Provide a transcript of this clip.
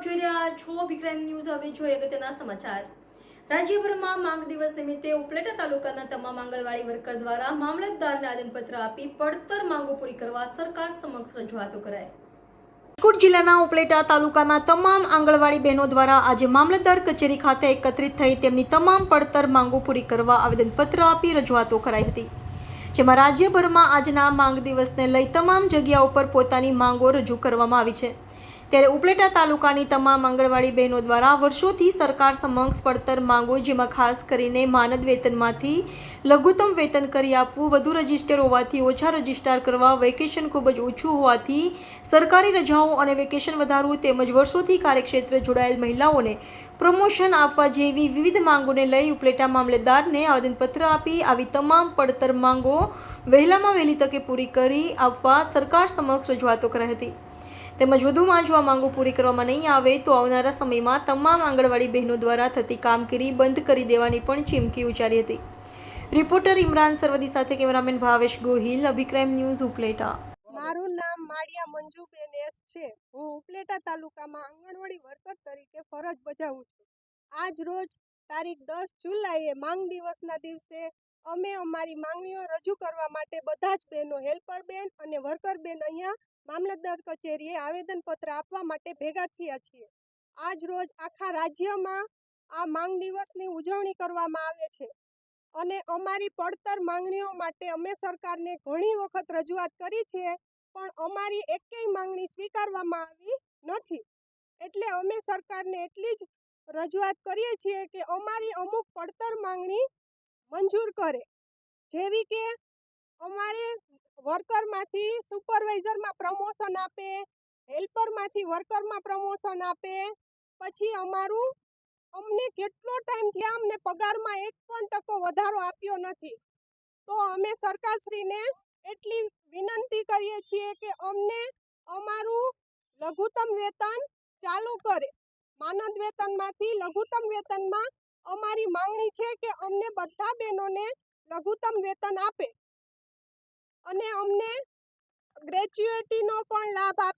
આપ જોઈ રહ્યા છો વિક્રાઇમ ન્યૂઝ હવે જોઈએ અગત્યના સમાચાર. રાજ્યભરમાં માંગ દિવસ નિમિત્તે ઉપલેટા તાલુકાના તમામ આંગણવાડી વર્કર દ્વારા મામલતદારને આદનપત્ર આપી પડતર માંગો પૂરી કરવા સરકાર સમક્ષ રજૂઆતો કરાઈ. રાજકોટ જિલ્લાના ઉપલેટા તાલુકાના તમામ આંગણવાડી બહેનો દ્વારા આજે મામલતદાર કચેરી ખાતે એકત્રિત થઈ તેમની તમામ પડતર માંગો પૂરી કરવા આવેદનપત્ર આપી રજૂઆતો કરાઈ હતી. જેમાં રાજ્યભરમાં આજના માંગ દિવસને લઈ તમામ જગ્યાઓ પર પોતાની માંગો રજૂ કરવામાં આવી છે. ત્યારે ઉપલેટા તાલુકાની તમામ આંગણવાડી બહેનો દ્વારા વર્ષોથી સરકાર સમક્ષ પડતર માંગો, જેમાં ખાસ કરીને માનદ વેતનમાંથી લઘુત્તમ વેતન કરી આપવું, વધુ રજિસ્ટર હોવાથી ઓછા રજિસ્ટર કરવા, વેકેશન ખૂબ જ ઓછું હોવાથી સરકારી રજાઓ અને વેકેશન વધારવું તેમજ વર્ષોથી કાર્યક્ષેત્રે જોડાયેલ મહિલાઓને પ્રમોશન આપવા જેવી વિવિધ માંગોને લઈ ઉપલેટા મામલેદારને આવેદનપત્ર આપી આવી તમામ પડતર માંગો વહેલામાં વહેલી તકે પૂરી કરી આપવા સરકાર સમક્ષ રજૂઆતો કરાઈ હતી. તેમજ વધુમાં જો આ માંગો પૂરી કરવામાં નહીં આવે તો આવનારા સમયમાં તમામ આંગણવાડી બહેનો દ્વારા થતી કામગીરી બંધ કરી દેવાની પણ ચીમકી ઉચ્ચારી હતી. રિપોર્ટર ઇમરાન સરવદી સાથે કેમેરામેન ભાવેશ ગોહિલ અભિક્રાઇમ ન્યૂઝ ઉપલેટા. મારું નામ માળિયા મંજુબેન એસ છે. હું ઉપલેટા તાલુકામાં આંગણવાડી વર્કર તરીકે ફરજ બજાવું છું. આજ રોજ તારીખ દસ જુલાઈએ માંગ દિવસના દિવસે અમે અમારી માંગણીઓ રજૂ કરવા માટે બધા જ બહેનો, હેલ્પર બેન અને વર્કર બેન અહીંયા મામલતદાર કચેરીએ આવેદનપત્ર આપવા માટે ભેગા થયા છીએ. આજ રોજ આખા રાજ્યમાં આ માંગ દિવસની ઉજવણી કરવામાં આવે છે અને અમારી પડતર માંગણીઓ માટે અમે સરકારને ઘણી વખત રજૂઆત કરી છે, પણ અમારી એકેય માંગણી સ્વીકારવામાં આવી નથી. એટલે અમે સરકારને એટલી જ રજૂઆત કરીએ છીએ કે અમારી અમુક પડતર માંગણી મંજૂર કરે. જેવી કે અમારે વર્કરમાંથી સુપરવાઇઝરમાં પ્રમોશન આપે, હેલ્પરમાંથી વર્કરમાં પ્રમોશન આપે. પછી અમારું અમને કેટલો ટાઈમ થયા અમને પગારમાં એક પણ ટકો વધારો આપ્યો નથી. તો અમે સરકારશ્રીને એટલી વિનંતી કરીએ છીએ કે અમને અમારું લઘુત્તમ વેતન ચાલુ કરે. માનદ વેતનમાંથી લઘુત્તમ વેતનમાં અમારી માંગણી છે કે અમને બધા બહેનોને લઘુત્તમ વેતન આપે. અને અમને ગ્રેચ્યુએટીનો પણ લાભ આપે.